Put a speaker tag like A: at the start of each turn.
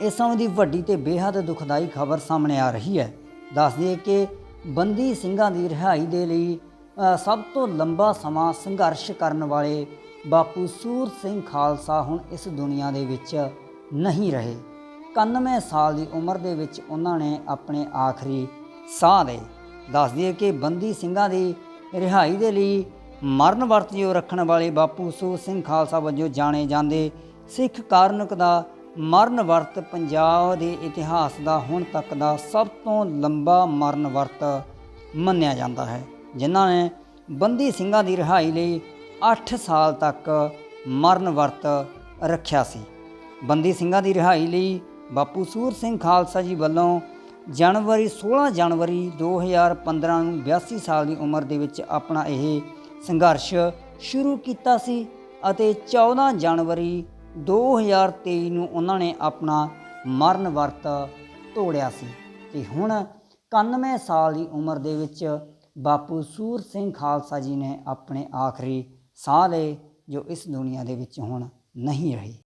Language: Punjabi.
A: ਇਸ ਸਮੇਂ ਦੀ ਵੱਡੀ ਤੇ ਬੇਹੱਦ ਦੁਖਦਾਈ ਖਬਰ ਸਾਹਮਣੇ ਆ ਰਹੀ ਹੈ। ਦੱਸ ਦਈਏ ਕਿ ਬੰਦੀ ਸਿੰਘਾਂ ਦੀ ਰਿਹਾਈ ਦੇ ਲਈ ਸਭ ਤੋਂ ਲੰਬਾ ਸਮਾਂ ਸੰਘਰਸ਼ ਕਰਨ ਵਾਲੇ ਬਾਪੂ ਸੂਰ ਸਿੰਘ ਖਾਲਸਾ ਹੁਣ ਇਸ ਦੁਨੀਆ ਦੇ ਵਿੱਚ ਨਹੀਂ ਰਹੇ। 91 ਸਾਲ ਦੀ ਉਮਰ ਦੇ ਵਿੱਚ ਉਹਨਾਂ ਨੇ ਆਪਣੇ ਆਖਰੀ ਸਾਹ ਲਏ। ਦੱਸ ਦਈਏ ਕਿ ਬੰਦੀ ਸਿੰਘਾਂ ਦੀ ਰਿਹਾਈ ਦੇ ਲਈ ਮਰਨ ਵਰਤ ਜੋ ਰੱਖਣ ਵਾਲੇ ਬਾਪੂ ਸੂਰ ਸਿੰਘ ਖਾਲਸਾ ਵਜੋਂ ਜਾਣੇ ਜਾਂਦੇ ਸਿੱਖ ਕਾਰਨਕ ਦਾ ਮਰਨ ਵਰਤ ਪੰਜਾਬ ਦੇ ਇਤਿਹਾਸ ਦਾ ਹੁਣ ਤੱਕ ਦਾ ਸਭ ਤੋਂ ਲੰਬਾ ਮਰਨ ਵਰਤ ਮੰਨਿਆ ਜਾਂਦਾ ਹੈ, ਜਿਨ੍ਹਾਂ ਨੇ ਬੰਦੀ ਸਿੰਘਾਂ ਦੀ ਰਿਹਾਈ ਲਈ 8 ਸਾਲ ਤੱਕ ਮਰਨ ਵਰਤ ਰੱਖਿਆ ਸੀ। ਬੰਦੀ ਸਿੰਘਾਂ ਦੀ ਰਿਹਾਈ ਲਈ ਬਾਪੂ ਸੂਰ ਸਿੰਘ ਖਾਲਸਾ ਜੀ ਵੱਲੋਂ ਜਨਵਰੀ 16 ਜਨਵਰੀ 2015 ਨੂੰ 82 ਸਾਲ ਦੀ ਉਮਰ ਦੇ ਵਿੱਚ ਆਪਣਾ ਇਹ ਸੰਘਰਸ਼ ਸ਼ੁਰੂ ਕੀਤਾ ਸੀ ਅਤੇ 14 ਜਨਵਰੀ 2023 ਨੂੰ ਉਹਨਾਂ ਨੇ ਆਪਣਾ ਮਰਨ ਵਰਤ ਤੋੜਿਆ ਸੀ ਤੇ ਹੁਣ 91 ਸਾਲ ਦੀ ਉਮਰ ਦੇ ਵਿੱਚ ਬਾਪੂ ਸੂਰ ਸਿੰਘ ਖਾਲਸਾ ਜੀ ਨੇ ਆਪਣੇ ਆਖਰੀ ਸਾਹ ਲਏ ਜੋ ਇਸ ਦੁਨੀਆ ਦੇ ਵਿੱਚ ਹੁਣ ਨਹੀਂ ਰਹੇ।